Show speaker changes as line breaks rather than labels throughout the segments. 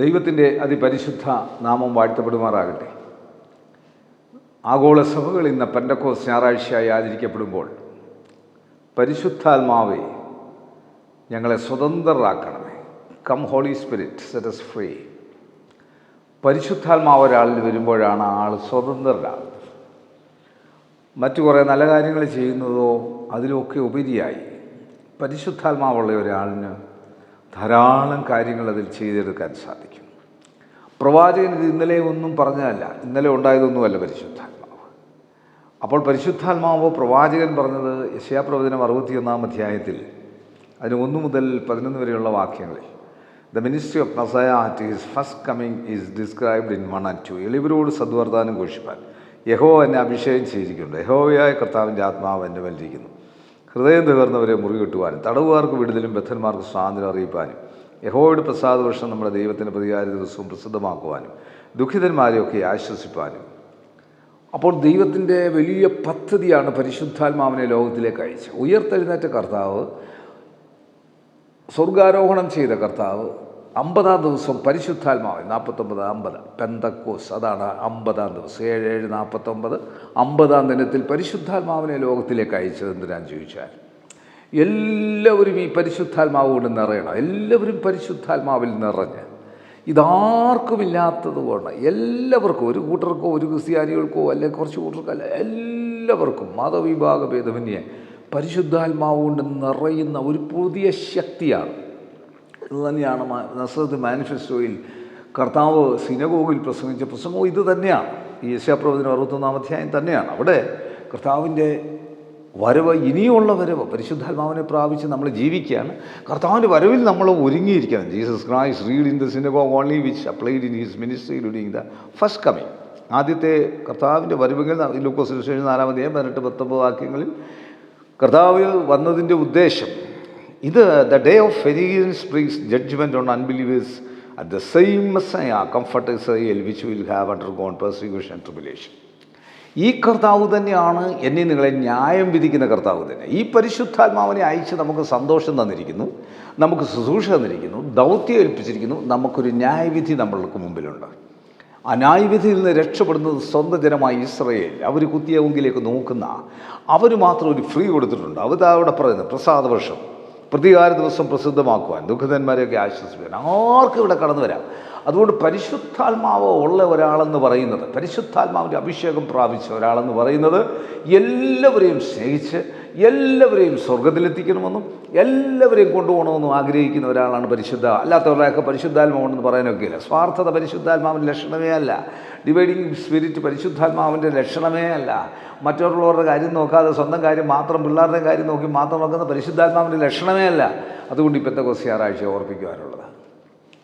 ദൈവത്തിന്റെ അതിപരിശുദ്ധ നാമം വാഴ്ത്തപ്പെടുമാറാകട്ടെ. ആഗോള സഭകൾ ഇന്ന് പെൻഡക്കോസ് ഞായറാഴ്ചയായി ആചരിക്കപ്പെടുമ്പോൾ പരിശുദ്ധാത്മാവെ ഞങ്ങളെ സ്വതന്ത്രരാക്കണമേ. Come Holy Spirit set free പരിശുദ്ധാത്മാവ് ഒരാളിൽ വരുമ്പോഴാണ് ആൾ സ്വതന്ത്രരാകുന്നത്. മറ്റു കുറേ നല്ല കാര്യങ്ങൾ ചെയ്യുന്നതോ അതിലൊക്കെ ഉപരിയായി പരിശുദ്ധാത്മാവുള്ള ഒരാളിന് ധാരാളം കാര്യങ്ങൾ അതിൽ ചെയ്തെടുക്കാൻ സാധിക്കും. പ്രവാചകൻ ഇത് ഇന്നലെ ഒന്നും പറഞ്ഞതല്ല. ഇന്നലെ ഉണ്ടായതൊന്നുമല്ല പരിശുദ്ധാത്മാവ്. അപ്പോൾ പരിശുദ്ധാത്മാവ് പ്രവാചകൻ പറഞ്ഞത് യശയാപ്രവചനം അറുപത്തിയൊന്നാം അധ്യായത്തിൽ അതിന് ഒന്ന് മുതൽ പതിനൊന്ന് വരെയുള്ള വാക്യങ്ങളിൽ. The ministry of Messiah at his first coming is described in one and two എളിവരോട് സദ്വർദ്ധാനം ഘോഷിപ്പാൻ. യഹോ എന്നെ അഭിഷേകം ചെയ്തിരിക്കുന്നുണ്ട്. യഹോവയായ കർത്താവിന്റെ ആത്മാവ് എന്റെ മേലിരിക്കുന്നു ഹൃദയം തകർന്നവരെ മുറികെട്ടുവാനും തടവുകാർക്ക് വിടുതലും ബദ്ധന്മാർക്ക് സ്വാതന്ത്ര്യം അറിയിപ്പാനും യഹോയുടെ പ്രസാദവർഷം നമ്മുടെ ദൈവത്തിന്റെ പ്രതികാര ദിവസവും പ്രസിദ്ധമാക്കുവാനും ദുഃഖിതന്മാരെയൊക്കെ ആശ്വസിപ്പാനും. അപ്പോൾ ദൈവത്തിന്റെ വലിയ പദ്ധതിയാണ് പരിശുദ്ധാത്മാവിനെ ലോകത്തിലേക്ക് അയച്ചത്. ഉയർത്തെഴുന്നേറ്റ കർത്താവ് സ്വർഗാരോഹണം ചെയ്ത കർത്താവ് അമ്പതാം ദിവസം പരിശുദ്ധാത്മാവ് നാൽപ്പത്തൊമ്പത് അമ്പത്. പെന്തക്കോസ് അതാണ് അമ്പതാം ദിവസം. ഏഴ് ഏഴ് നാൽപ്പത്തൊമ്പത്. അമ്പതാം ദിനത്തിൽ പരിശുദ്ധാത്മാവിനെ ലോകത്തിലേക്ക് അയച്ചത് എന്തിനാന്ന് ചോദിച്ചാൽ എല്ലാവരും ഈ പരിശുദ്ധാത്മാവ് കൊണ്ട് നിറയണം. എല്ലാവരും പരിശുദ്ധാത്മാവിൽ നിറഞ്ഞ്. ഇതാർക്കുമില്ലാത്തത് എല്ലാവർക്കും ഒരു കൂട്ടർക്കോ ഒരു ക്രിസ്ത്യാനികൾക്കോ അല്ലെങ്കിൽ കുറച്ച് കൂട്ടർക്കോ അല്ല എല്ലാവർക്കും മതവിഭാഗ ഭേദമന്യേ പരിശുദ്ധാത്മാവ് കൊണ്ട് നിറയുന്ന ഒരു പുതിയ ശക്തിയാണ്. ഇത് തന്നെയാണ് നസ്രത്ത് മാനിഫെസ്റ്റോയിൽ കർത്താവ് സിനഗോഗിൽ പ്രസംഗിച്ച പ്രസംഗവും ഇത് തന്നെയാണ്. ഈ യശാപ്രവചനം അറുപത്തൊന്നാം അധ്യായം തന്നെയാണ്. അവിടെ കർത്താവിന്റെ വരവ് ഇനിയുള്ള വരവ് പരിശുദ്ധാത്മാവിനെ പ്രാപിച്ച് നമ്മൾ ജീവിക്കുകയാണ്. കർത്താവിന്റെ വരവിൽ നമ്മൾ ഒരുങ്ങിയിരിക്കണം Jesus Christ read in the synagogue only which applied in his ministry during the first coming. ആദ്യത്തെ കർത്താവിന്റെ വരവുകൾ ലൂക്കോസ് വിശേഷം നാലാം അധ്യായം പതിനെട്ട് പത്തൊമ്പത് വാക്യങ്ങളിൽ കർത്താവ് വന്നതിന്റെ ഉദ്ദേശം ഇത് the day of ഫെരീൻസ് brings judgement on unbelievers at the same Messiah comfort Israel which will have undergone persecution tribulation ഈ കർത്താവ് തന്നെയാണ് എന്നെ നിങ്ങളെ ന്യായം വിധിക്കുന്ന കർത്താവ് തന്നെ. ഈ പരിശുദ്ധാത്മാവിനെ അയച്ച് നമുക്ക് സന്തോഷം തന്നിരിക്കുന്നു നമുക്ക് ശുശ്രൂഷ തന്നിരിക്കുന്നു ദൗത്യം ഏൽപ്പിച്ചിരിക്കുന്നു നമുക്കൊരു ന്യായവിധി നമ്മൾക്ക് മുമ്പിലുണ്ട്. ആ ന്യായവിധിയിൽ നിന്ന് രക്ഷപ്പെടുന്നത് സ്വന്തം ജനമായ ഇസ്രയേൽ അവർ കുത്തിയവങ്കിലേക്ക് നോക്കുന്ന അവർ മാത്രം ഒരു ഫ്രീ കൊടുത്തിട്ടുണ്ട്. അവർ അവിടെ പറയുന്നത് പ്രസാദവർഷം പ്രതികാര ദിവസം പ്രസിദ്ധമാക്കുവാൻ ദുഃഖിതന്മാരെയൊക്കെ ആശ്വസിപ്പിക്കാൻ. ആർക്കും ഇവിടെ കടന്നു വരാം. അതുകൊണ്ട് പരിശുദ്ധാത്മാവ് ഉള്ള ഒരാളെന്ന് പറയുന്നത് പരിശുദ്ധാത്മാവിന്റെ അഭിഷേകം പ്രാപിച്ച ഒരാളെന്ന് പറയുന്നത് എല്ലാവരെയും സ്നേഹിച്ച് എല്ലാവരെയും സ്വർഗത്തിലെത്തിക്കണമെന്നും എല്ലാവരെയും കൊണ്ടുപോകണമെന്നും ആഗ്രഹിക്കുന്ന ഒരാളാണ് പരിശുദ്ധ. അല്ലാത്തവരുടെയൊക്കെ പരിശുദ്ധാത്മാവെന്ന് പറയാനൊക്കെയില്ല. സ്വാർത്ഥത പരിശുദ്ധാത്മാവിന്റെ ലക്ഷണമേ അല്ല. ഡിവൈഡിങ് സ്പിരിറ്റ് പരിശുദ്ധാത്മാവിന്റെ ലക്ഷണമേ അല്ല. മറ്റുള്ളവരുടെ കാര്യം നോക്കാതെ സ്വന്തം കാര്യം മാത്രം പിള്ളേരുടെ കാര്യം നോക്കി മാത്രം നോക്കുന്ന പരിശുദ്ധാത്മാവിന്റെ ലക്ഷണമേ അല്ല. അതുകൊണ്ട് ഇപ്പോഴത്തെ കുറച്ച് ഞായറാഴ്ച ഓർപ്പിക്കുവാനുള്ളത്.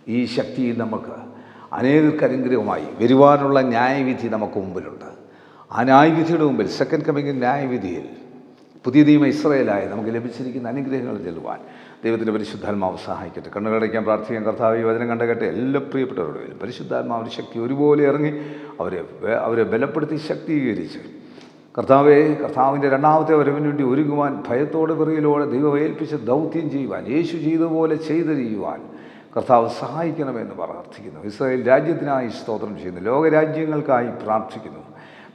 ഈ ശക്തി നമുക്ക് അനേകർക്ക് അനുഗ്രഹമായി വരുവാനുള്ള ന്യായവിധി നമുക്ക് മുമ്പിലുണ്ട്. ആ ന്യായവിധിയുടെ മുമ്പിൽ സെക്കൻഡ് കമ്മിങ് ന്യായവിധിയിൽ പുതിയ നിയമ ഇസ്രയേലായി നമുക്ക് ലഭിച്ചിരിക്കുന്ന അനുഗ്രഹങ്ങൾ ചെല്ലുവാൻ. ദൈവത്തിന്റെ പരിശുദ്ധാത്മാവ് സഹായിക്കട്ടെ. കണ്ണുകടയ്ക്കാൻ പ്രാർത്ഥിക്കാൻ കർത്താവ് വചനം കണ്ടകട്ടെ എല്ലാ പ്രിയപ്പെട്ടവരോടും പരിശുദ്ധാത്മാവിന്റെ ശക്തി ഒരുപോലെ ഇറങ്ങി അവരെ അവരെ ബലപ്പെടുത്തി ശക്തീകരിച്ച്. കർത്താവെ കർത്താവിന്റെ രണ്ടാമത്തെ വരവിന് വേണ്ടി ഒരുങ്ങുവാൻ ഭയത്തോടെ വിറയിലോടെ ദൈവം ദൗത്യം ചെയ്യുവാൻ യേശു ചെയ്തതുപോലെ ചെയ്ത് ചെയ്യുവാൻ കർത്താവ് സഹായിക്കണമെന്ന് പ്രാർത്ഥിക്കുന്നു. ഇസ്രായേൽ രാജ്യത്തിനായി സ്തോത്രം ചെയ്യുന്നു. ലോകരാജ്യങ്ങൾക്കായി പ്രാർത്ഥിക്കുന്നു.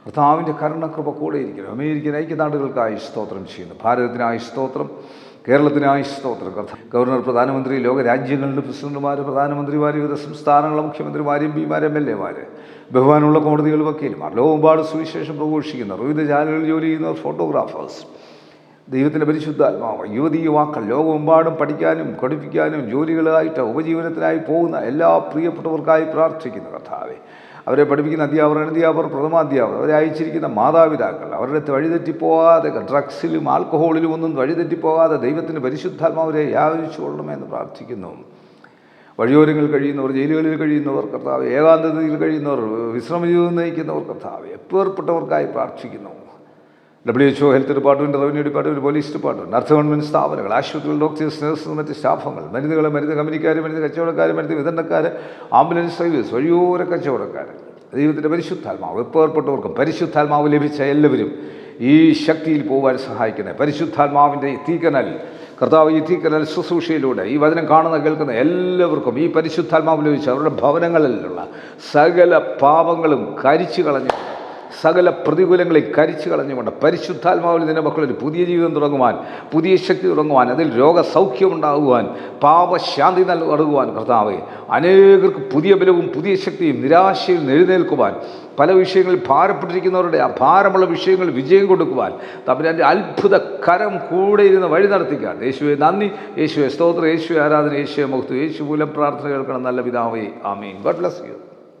കർത്താവിന്റെ കരുണകൃപ കൂടെ ഇരിക്കുന്നു അമേരിക്കൻ ഐക്യനാടുകൾക്കായി സ്തോത്രം ചെയ്യുന്നു. ഭാരതത്തിനായി സ്തോത്രം. കേരളത്തിനായി സ്തോത്രം. കർത്താവ് ഗവർണർ പ്രധാനമന്ത്രി ലോക ലോകരാജ്യങ്ങളുടെ പ്രസിഡന്റുമാർ പ്രധാനമന്ത്രിമാർ വിവിധ സംസ്ഥാനങ്ങളെ മുഖ്യമന്ത്രിമാർ എം പിമാർ എം എൽ എമാർ ബഹുമാനമുള്ള കോടതികൾ വക്കീലുമാർ ലോകമെമ്പാട് സുവിശേഷം പ്രഘോഷിക്കുന്നവർ വിവിധ ചാനലുകളിൽ ജോലി ചെയ്യുന്നവർ ഫോട്ടോഗ്രാഫേഴ്സ് ദൈവത്തിന്റെ പരിശുദ്ധാത്മാവ് യുവതി യുവാക്കൾ ലോകമെമ്പാടും പഠിക്കാനും പഠിപ്പിക്കാനും ജോലികളായിട്ട് ഉപജീവനത്തിനായി പോകുന്ന എല്ലാ പ്രിയപ്പെട്ടവർക്കായി പ്രാർത്ഥിക്കുന്ന കർത്താവെ. പഠിപ്പിക്കുന്ന അധ്യാപകർ അധ്യാപകർ പ്രഥമാധ്യാപകർ അവരെ അയച്ചിരിക്കുന്ന മാതാപിതാക്കൾ അവരുടെ വഴിതെറ്റിപ്പോകാതെ ഡ്രഗ്സിലും ആൽക്കഹോളിലും ഒന്നും വഴിതെറ്റിപ്പോകാതെ ദൈവത്തിന്റെ പരിശുദ്ധാത്മാവരെ യാചിച്ചുകൊള്ളണമെന്ന് കൊള്ളണമെന്ന് പ്രാർത്ഥിക്കുന്നു. വഴിയോരങ്ങൾ കഴിയുന്നവർ ജയിലുകളിൽ കഴിയുന്നവർ കർത്താവ് ഏകാന്തതയിൽ കഴിയുന്നവർ വിശ്രമജീവിതം നയിക്കുന്നവർ കർത്താവ് എപ്പേർപ്പെട്ടവർക്കായി പ്രാർത്ഥിക്കുന്നു. W H O health department revenue department police department അർത്ഥ ഗവൺമെന്റ് സ്ഥാപനങ്ങൾ ആശുപത്രികൾ ഡോക്ടേഴ്സ് നഴ്സസ് മറ്റ് സ്റ്റാഫുകൾ മരുന്നുകൾ മരുന്ന് കമ്പനിക്കാർ മരുന്ന് കച്ചവടക്കാർ മരുന്ന് വിതരണക്കാർ ആംബുലൻസ് സർവീസ് വഴിയോര കച്ചവടക്കാർ ദൈവത്തിന്റെ പരിശുദ്ധാത്മാവ് എപ്പേർപ്പെട്ടവർക്കും പരിശുദ്ധാത്മാവ് ലഭിച്ച എല്ലാവരും ഈ ശക്തിയിൽ പോകാൻ സഹായിക്കണേ. പരിശുദ്ധാത്മാവിന്റെ തീക്കനൽ കർത്താവ് ഈ തീക്കനൽ ശുശ്രൂഷയിലൂടെ ഈ വചനം കാണുന്ന കേൾക്കുന്ന എല്ലാവർക്കും ഈ പരിശുദ്ധാത്മാവ് ലഭിച്ച അവരുടെ ഭവനങ്ങളിലുള്ള സകല പാപങ്ങളും കരിച്ചു കളഞ്ഞു സകല പ്രതികൂലങ്ങളെ കരിച്ചു കളഞ്ഞുകൊണ്ട് പരിശുദ്ധാത്മാവിൽ നിന്റെ മക്കളിൽ പുതിയ ജീവിതം തുടങ്ങുവാൻ പുതിയ ശക്തി തുടങ്ങുവാൻ അതിൽ രോഗസൗഖ്യമുണ്ടാകുവാൻ പാപശാന്തി നൽകുവാൻ കർത്താവെ അനേകർക്ക് പുതിയ ബലവും പുതിയ ശക്തിയും നിരാശയിൽ എഴുന്നേൽക്കുവാൻ പല വിഷയങ്ങളിൽ ഭാരപ്പെട്ടിരിക്കുന്നവരുടെ ആ ഭാരമുള്ള വിഷയങ്ങൾ വിജയം കൊടുക്കുവാൻ തമ്പുരാന്റെ അത്ഭുത കരം കൂടെ ഇരുന്ന് വഴി നടത്തിക്കാൻ. യേശുവെ നന്ദി. യേശുവെ സ്തോത്രം. യേശു ആരാധന. യേശുവെ മുഖത്ത്. യേശു മൂലം പ്രാർത്ഥന കേൾക്കണം. നല്ല പിതാവേ. ആമീൻ. God bless you.